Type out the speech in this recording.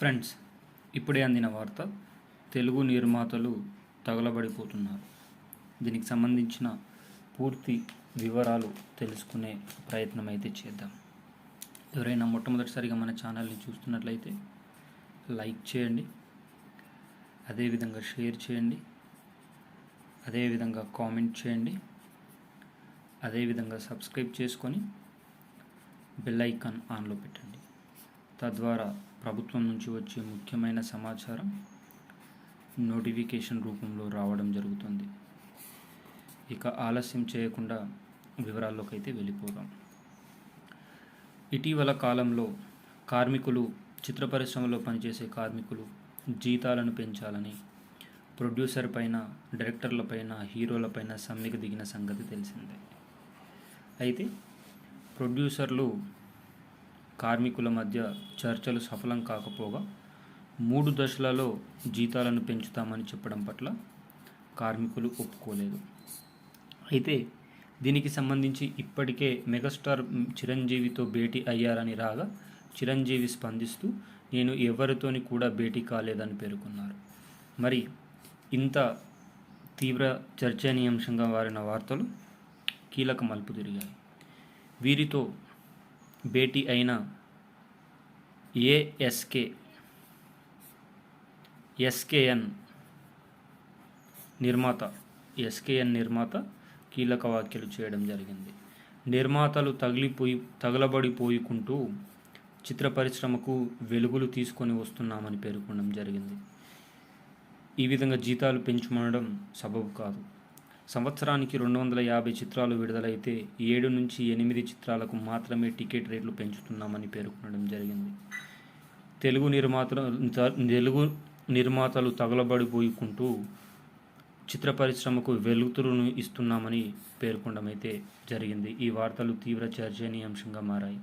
Friends ఇప్పుడే అందిన వార్త తెలుగు నిర్మాతలు తగలబడిపోతున్నారు. దీనికి సంబంధించిన పూర్తి వివరాలు తెలుసుకునే ప్రయత్నం అయితే చేద్దాం. ఎవరైనా మొట్టమొదటిసారిగా మన ఛానల్ని చూస్తున్నట్లయితే లైక్ చేయండి అదేవిధంగా షేర్ చేయండి అదేవిధంగా కామెంట్ చేయండి అదేవిధంగా సబ్స్క్రైబ్ చేసుకొని బెల్ ఐకాన్ ఆన్లో పెట్టండి. తద్వారా ప్రభుత్వం నుంచి వచ్చే ముఖ్యమైన సమాచారం నోటిఫికేషన్ రూపంలో రావడం జరుగుతుంది. ఇక ఆలస్యం చేయకుండా వివరాల్లోకి అయితే వెళ్ళిపోదాం. ఇటీవల కాలంలో కార్మికులు చిత్ర పరిశ్రమలో పనిచేసే కార్మికులు జీతాలను పెంచాలని ప్రొడ్యూసర్ పైన డైరెక్టర్ల పైన హీరోల పైన సమ్మెకు దిగిన సంగతి తెలిసిందే. అయితే ప్రొడ్యూసర్లు కార్మికుల మధ్య చర్చలు సఫలం కాకపోగా మూడు దశలలో జీతాలను పెంచుతామని చెప్పడం పట్ల కార్మికులు ఒప్పుకోలేదు. అయితే దీనికి సంబంధించి ఇప్పటికే మెగాస్టార్ చిరంజీవితో భేటీ అయ్యారని రాగా చిరంజీవి స్పందిస్తూ నేను ఎవరితోని కూడా భేటీ కాలేదని పేర్కొన్నారు. మరి ఇంత తీవ్ర చర్చనీయాంశంగా మారిన వార్తలు కీలక మలుపు తిరిగాయి. వీరితో భేటీ అయిన ఏఎస్కే ఎస్కేఎన్ నిర్మాత. ఎస్కేఎన్ నిర్మాత కీలక వ్యాఖ్యలు చేయడం జరిగింది. నిర్మాతలు తగిలిపోయి తగలబడిపోయికుంటూ చిత్ర పరిశ్రమకు వెలుగులు తీసుకొని వస్తున్నామని పేర్కొనడం జరిగింది. ఈ విధంగా జీతాలు పెంచుమనడం సబబు కాదు. సంవత్సరానికి రెండు వందల యాభై చిత్రాలు విడుదలైతే ఏడు నుంచి ఎనిమిది చిత్రాలకు మాత్రమే టికెట్ రేట్లు పెంచుతున్నామని పేర్కొనడం జరిగింది. తెలుగు నిర్మాతలు తెలుగు నిర్మాతలు తగలబడిపోయుకుంటూ చిత్ర పరిశ్రమకు వెలుతురును ఇస్తున్నామని పేర్కొనడం అయితే జరిగింది. ఈ వార్తలు తీవ్ర చర్చనీయాంశంగా మారాయి.